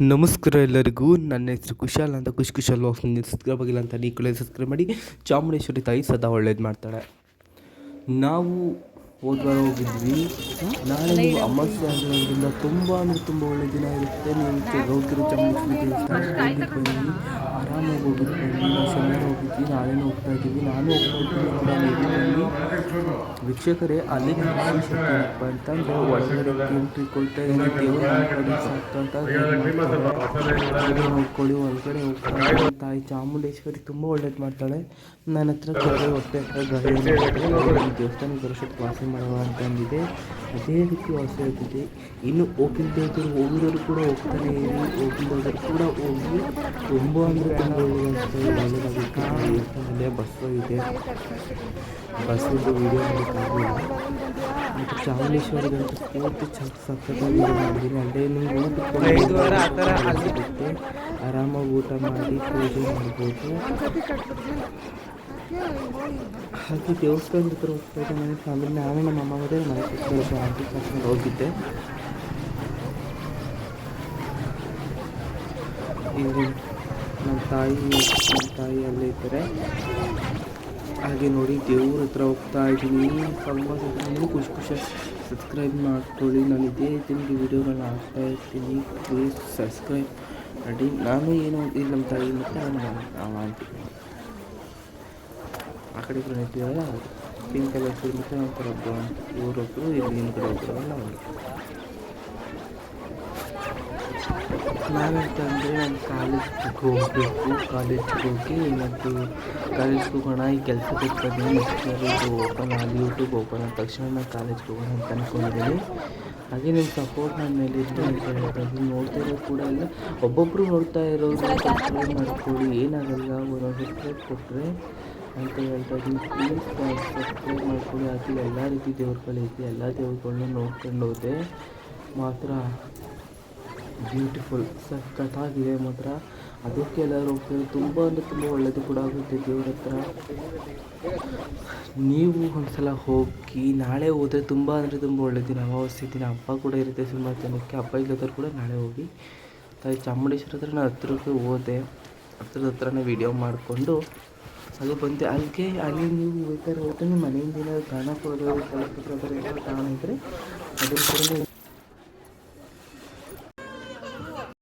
ನಮಸ್ಕಾರ ಎಲ್ಲರಿಗೂ. ನನ್ನ ಹೆಸರು ಕುಶಾಲ್ ಅಂತ. ಖುಷಿ ಕುಶಾಲ್ ವಾಕ್ಸ್ ಸಬ್ಸ್ಕ್ರೈಬ್ ಆಗಿಲ್ಲ ಅಂತ ನೀವು ಕೂಡ ಸಬ್ಸ್ಕ್ರೈಬ್ ಮಾಡಿ. ಚಾಮುಂಡೇಶ್ವರಿ ತಾಯಿ ಸದಾ ಒಳ್ಳೇದು ಮಾಡ್ತಾಳೆ. ನಾವು ಹೋದ ವಾರ ಹೋಗಿದ್ವಿ. ನಾಳೆ ಅಮಾವಾಸ್ಯೆ ಆಗಿರೋದ್ರಿಂದ ತುಂಬ ಅಂದರೆ ತುಂಬ ಒಳ್ಳೆ ದಿನ ಇರುತ್ತೆ. ನೀವು ಹೋಗಿ ಬನ್ನಿ ಆರಾಮಾಗಿ ಹೋಗಿದ್ದು ಬನ್ನಿ ನಾವು ಶನಿವಾರ ಹೋಗಿದ್ವಿ. ನಾಳೆನೂ ಹೋಗ್ತಾ ಇದ್ದೀವಿ. ನಾನು ಹೋಗ್ತಾ ಇದ್ದೀನಿ ವೀಕ್ಷಕರೇ ಅಲ್ಲಿ ಏನಪ್ಪ ಅಂತಂದರೆ ಒಳಗಡೆ ಕೊಡ್ತಾ ಇದ್ದೀನಿ ದೇವರ ನೋಡ್ಕೊಳ್ಳಿ ಒಳಗಡೆ ಹೋಗ್ತಾ. ತಾಯಿ ಚಾಮುಂಡೇಶ್ವರಿ ತುಂಬ ಒಳ್ಳೇದು ಮಾಡ್ತಾಳೆ. ನನ್ನ ಹತ್ರ ಹೊಟ್ಟೆ ಹತ್ರ ಗಾಡಿ ದೇವಸ್ಥಾನ ಬರೋಷ್ಟಕ್ಕೆ ವಾಸಿ ಮಾಡುವ ಅಂತ ಅಂದಿದೆ ಅದೇ ರೀತಿ ವಾಸಿ ಇನ್ನು ಇನ್ನು ಹೋಗಿಲ್ದೋದ್ರು ಹೋಗಿರೋರು ಕೂಡ ಹೋಗ್ತಾನೆ ಇರಿ ಹೋಗಿಲ್ದೋದ್ರು ಕೂಡ ಹೋಗಿ ತುಂಬ ಅಂದರೆ ತುಂಬ ದೇವಸ್ಥಾನದಲ್ಲೇ ಬಸ್ಸು ಇದೆ. ಬಸ್ಸಿಂದು ವೀಡಿಯೋ ಅಂತ ಮತ್ತು ಚಾಮುಂಡೇಶ್ವರಿಗಂತೂ ಪೂರ್ತಿ ಚ ಸಕ್ಕತ್ತಾಗಿ ಮಾಡಿದ್ದೀನಿ ಅಲ್ಲೇ ನಿಮ್ಗೆ ಊಟಕ್ಕೆ ಆರಾಮಾಗಿ ಊಟ ಮಾಡಿ ಪೂಜೆ ಮಾಡ್ಬೋದು. ಹಾಗೆ ದೇವಸ್ಥಾನದ ಹತ್ರ ಹೋಗ್ತಾ ಇದ್ದೆ ಮನೆ ಫ್ಯಾಮಿಲಿ ನಾನು ನಮ್ಮ ಅಮ್ಮ ಮತ್ತೆ ಮನೆ ಸುತ್ತಮುತ್ತ ಆಂಟಿ ಕರ್ಕೊಂಡು ಹೋಗಿದ್ದೆ. ಈಗ ನಮ್ಮ ತಾಯಿ ನಮ್ಮ ತಾಯಿ ಅಲ್ಲೇ ಇದ್ದಾರೆ. ಹಾಗೆ ನೋಡಿ ದೇವ್ರ ಹತ್ರ ಹೋಗ್ತಾ ಇದ್ದೀನಿ. ತುಂಬ ನೀವು ಖುಷಿ ಖುಷಿ ಸಬ್ಸ್ಕ್ರೈಬ್ ಮಾಡ್ಕೊಳ್ಳಿ. ನಾನು ಇದೇ ರೀತಿ ವೀಡಿಯೋಗಳನ್ನ ಹಾಕ್ತಾ ಇರ್ತೀನಿ. ಪ್ಲೀಸ್ ಸಬ್ಸ್ಕ್ರೈಬ್ ಮಾಡಿ. ನಾನು ಏನು, ಇಲ್ಲಿ ನಮ್ಮ ತಾಯಿ ಮತ್ತು ನಮ್ಮ ಆಂಟಿ. ಆ ಕಡೆ ಇಬ್ಬರು ನಿಂತಿದ್ದಾರೆ ಪಿಂಕ್ ಕಲರ್ ಸೀರೆ ಮತ್ತು ಒಂಥರ ಒಬ್ಬ ಇವರೊಬ್ಬರು ಇಲ್ಲಿ ಹಿಂದ್ಗಡೆ ಒಬ್ಬರಲ್ಲ ಅವರು ನಾವೆಂತಂದರೆ ನಾನು ಕಾಲೇಜ್ಗೆ ಹೋಗಬೇಕು ಕಾಲೇಜ್ಗೆ ಹೋಗಿ ಮತ್ತು ಕಾಲೇಜ್ಗೆ ಹೋಗೋಣ ಈ ಕೆಲಸ ಇರ್ತದೆ ನೆಕ್ಸ್ಟ್ ಇದು ಓಪನ್ ಆಗಿ ಯೂಟ್ಯೂಬ್ ಓಪನ್ ಆದ ತಕ್ಷಣ ನಾನು ಕಾಲೇಜ್ಗೆ ಹೋಗೋಣ ಅಂತ ಅಂದ್ಕೊಂಡಿದ್ದೀನಿ ಹಾಗೆ ನಿಮ್ಮ ಸಪೋರ್ಟ್ ನನ್ನ ಮೇಲೆ ಇತ್ತು ಅಂತ ಹೇಳ್ತಾ ಇದ್ದೀನಿ ನೋಡ್ತಿರೋ ಕೂಡ ಇಲ್ಲ ಒಬ್ಬೊಬ್ಬರು ನೋಡ್ತಾ ಇರೋರು ಸಬ್ಸ್ಕ್ರೈಬ್ ಮಾಡ್ಕೊಳ್ಳಿ ಏನಾಗಲ್ಲ ಒಂದೊಂದು ಸಬ್ಸ್ಕ್ರೈಬ್ ಕೊಟ್ಟರೆ ಅಂತ ಹೇಳ್ತಾ ಇದ್ದೀನಿ ಪ್ಲೀಸ್ ಸಬ್ಸ್ಕ್ರೈಬ್ ಮಾಡ್ಕೊಳ್ಳಿ ಅದು ಎಲ್ಲ ರೀತಿ ದೇವ್ರುಗಳೈತಿ ಎಲ್ಲ ದೇವ್ರುಗಳ್ನ ನೋಡ್ಕೊಂಡು ಹೋದೆ ಮಾತ್ರ ಬ್ಯೂಟಿಫುಲ್ ಸಖತ್ತಾಗಿದೆ ಮಾತ್ರ. ಅದಕ್ಕೆ ಎಲ್ಲರೂ ಹೋಗ್ತಾರೆ ತುಂಬ ಅಂದರೆ ತುಂಬ ಒಳ್ಳೆಯದು ಕೂಡ ಆಗುತ್ತೆ ದೇವ್ರ ಹತ್ರ. ನೀವು ಒಂದ್ಸಲ ಹೋಗಿ, ನಾಳೆ ಹೋದರೆ ತುಂಬ ಅಂದರೆ ತುಂಬ ಒಳ್ಳೆ ದಿನ ಅಮಾವಾಸ್ಯೆ ದಿನ ಹಬ್ಬ ಕೂಡ ಇರುತ್ತೆ ಸುಮಾರು ಜನಕ್ಕೆ ಹಬ್ಬ ಇಲ್ಲದವ್ರು ಕೂಡ ನಾಳೆ ಹೋಗಿ. ತಾಯಿ ಚಾಮುಂಡೇಶ್ವರಿ ಹತ್ರ ನಾನು ಹತ್ರಕ್ಕೆ ಹೋದೆ. ಹತ್ರದ ಹತ್ರನೇ ವೀಡಿಯೋ ಮಾಡಿಕೊಂಡು ಅದು ಬಂದು ಅಲ್ಲಿಗೆ, ಅಲ್ಲಿ ನೀವು ಬೇಕಾದ್ರೆ ಹೋಗ್ತೀನಿ ಮನೆಯಿಂದ ಏನಾದ್ರು ಕಾಣಕ್ಕೆ ಹೋದ್ರೆ ಕಾಣಿದ್ರೆ ಅದ್ರ ದಾನ ಇದ್ದರೆ ಅದನ್ನು ಕೂಡ